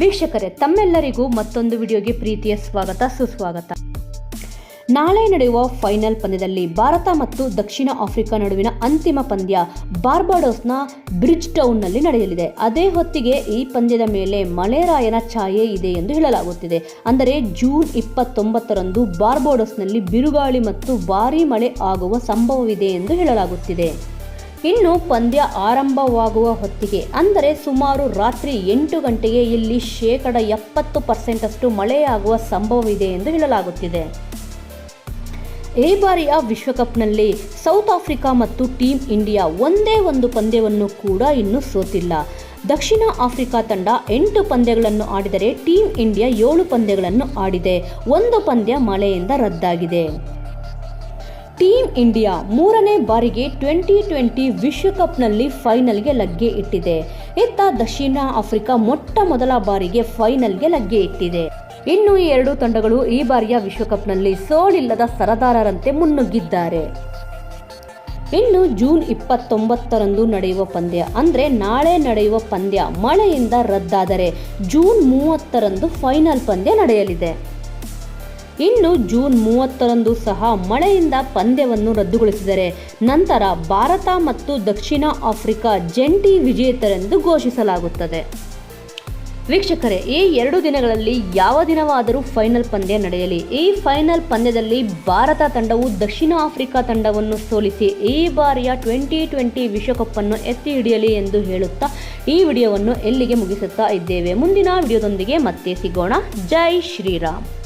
ವೀಕ್ಷಕರೇ, ತಮ್ಮೆಲ್ಲರಿಗೂ ಮತ್ತೊಂದು ವಿಡಿಯೋಗೆ ಪ್ರೀತಿಯ ಸ್ವಾಗತ, ಸುಸ್ವಾಗತ. ನಾಳೆ ನಡೆಯುವ ಫೈನಲ್ ಪಂದ್ಯದಲ್ಲಿ ಭಾರತ ಮತ್ತು ದಕ್ಷಿಣ ಆಫ್ರಿಕಾ ನಡುವಿನ ಅಂತಿಮ ಪಂದ್ಯ ಬಾರ್ಬಾಡೋಸ್ನ ಬ್ರಿಡ್ಜ್ ಟೌನ್ನಲ್ಲಿ ನಡೆಯಲಿದೆ. ಅದೇ ಹೊತ್ತಿಗೆ ಈ ಪಂದ್ಯದ ಮೇಲೆ ಮಳೆರಾಯನ ಛಾಯೆ ಇದೆ ಎಂದು ಹೇಳಲಾಗುತ್ತಿದೆ. ಅಂದರೆ ಜೂನ್ ಇಪ್ಪತ್ತೊಂಬತ್ತರಂದು ಬಾರ್ಬಾಡೋಸ್ನಲ್ಲಿ ಬಿರುಗಾಳಿ ಮತ್ತು ಭಾರೀ ಮಳೆ ಆಗುವ ಸಂಭವವಿದೆ ಎಂದು ಹೇಳಲಾಗುತ್ತಿದೆ. ಇನ್ನು ಪಂದ್ಯ ಆರಂಭವಾಗುವ ಹೊತ್ತಿಗೆ, ಅಂದರೆ ಸುಮಾರು ರಾತ್ರಿ ಎಂಟು ಗಂಟೆಗೆ ಇಲ್ಲಿ ಶೇಕಡ ಎಪ್ಪತ್ತು ಪರ್ಸೆಂಟಷ್ಟು ಮಳೆಯಾಗುವ ಸಂಭವವಿದೆ ಎಂದು ಹೇಳಲಾಗುತ್ತಿದೆ. ಈ ಬಾರಿಯ ವಿಶ್ವಕಪ್ನಲ್ಲಿ ಸೌತ್ ಆಫ್ರಿಕಾ ಮತ್ತು ಟೀಮ್ ಇಂಡಿಯಾ ಒಂದೇ ಒಂದು ಪಂದ್ಯವನ್ನು ಕೂಡ ಇನ್ನೂ ಸೋತಿಲ್ಲ. ದಕ್ಷಿಣ ಆಫ್ರಿಕಾ ತಂಡ ಎಂಟು ಪಂದ್ಯಗಳನ್ನು ಆಡಿದರೆ ಟೀಮ್ ಇಂಡಿಯಾ ಏಳು ಪಂದ್ಯಗಳನ್ನು ಆಡಿದೆ. ಒಂದು ಪಂದ್ಯ ಮಳೆಯಿಂದ ರದ್ದಾಗಿದೆ. ಟೀಮ್ ಇಂಡಿಯಾ ಮೂರನೇ ಬಾರಿಗೆ ಟ್ವೆಂಟಿ ಟ್ವೆಂಟಿ ವಿಶ್ವಕಪ್ನಲ್ಲಿ ಫೈನಲ್ಗೆ ಲಗ್ಗೆ ಇಟ್ಟಿದೆ. ಇತ್ತ ದಕ್ಷಿಣ ಆಫ್ರಿಕಾ ಮೊಟ್ಟ ಮೊದಲ ಬಾರಿಗೆ ಫೈನಲ್ಗೆ ಲಗ್ಗೆ ಇಟ್ಟಿದೆ. ಇನ್ನು ಈ ಎರಡೂ ತಂಡಗಳು ಈ ಬಾರಿಯ ವಿಶ್ವಕಪ್ನಲ್ಲಿ ಸೋಲಿಲ್ಲದ ಸರದಾರರಂತೆ ಮುನ್ನುಗ್ಗಿದ್ದಾರೆ. ಇನ್ನು ಜೂನ್ ಇಪ್ಪತ್ತೊಂಬತ್ತರಂದು ನಡೆಯುವ ಪಂದ್ಯ ಅಂದರೆ ನಾಳೆ ನಡೆಯುವ ಪಂದ್ಯ ಮಳೆಯಿಂದ ರದ್ದಾದರೆ ಜೂನ್ ಮೂವತ್ತರಂದು ಫೈನಲ್ ಪಂದ್ಯ ನಡೆಯಲಿದೆ. ಇನ್ನು ಜೂನ್ ಮೂವತ್ತರಂದು ಸಹ ಮಳೆಯಿಂದ ಪಂದ್ಯವನ್ನು ರದ್ದುಗೊಳಿಸಿದರೆ ನಂತರ ಭಾರತ ಮತ್ತು ದಕ್ಷಿಣ ಆಫ್ರಿಕಾ ಜಂಟಿ ವಿಜೇತರೆಂದು ಘೋಷಿಸಲಾಗುತ್ತದೆ. ವೀಕ್ಷಕರೇ, ಈ ಎರಡು ದಿನಗಳಲ್ಲಿ ಯಾವ ದಿನವಾದರೂ ಫೈನಲ್ ಪಂದ್ಯ ನಡೆಯಲಿ. ಈ ಫೈನಲ್ ಪಂದ್ಯದಲ್ಲಿ ಭಾರತ ತಂಡವು ದಕ್ಷಿಣ ಆಫ್ರಿಕಾ ತಂಡವನ್ನು ಸೋಲಿಸಿ ಈ ಬಾರಿಯ ಟ್ವೆಂಟಿ ಟ್ವೆಂಟಿ ವಿಶ್ವಕಪ್ಪನ್ನು ಎತ್ತಿ ಹಿಡಿಯಲಿ ಎಂದು ಹೇಳುತ್ತಾ ಈ ವಿಡಿಯೋವನ್ನು ಎಲ್ಲಿಗೆ ಮುಗಿಸುತ್ತಾ ಇದ್ದೇವೆ. ಮುಂದಿನ ವಿಡಿಯೋದೊಂದಿಗೆ ಮತ್ತೆ ಸಿಗೋಣ. ಜೈ ಶ್ರೀರಾಮ್.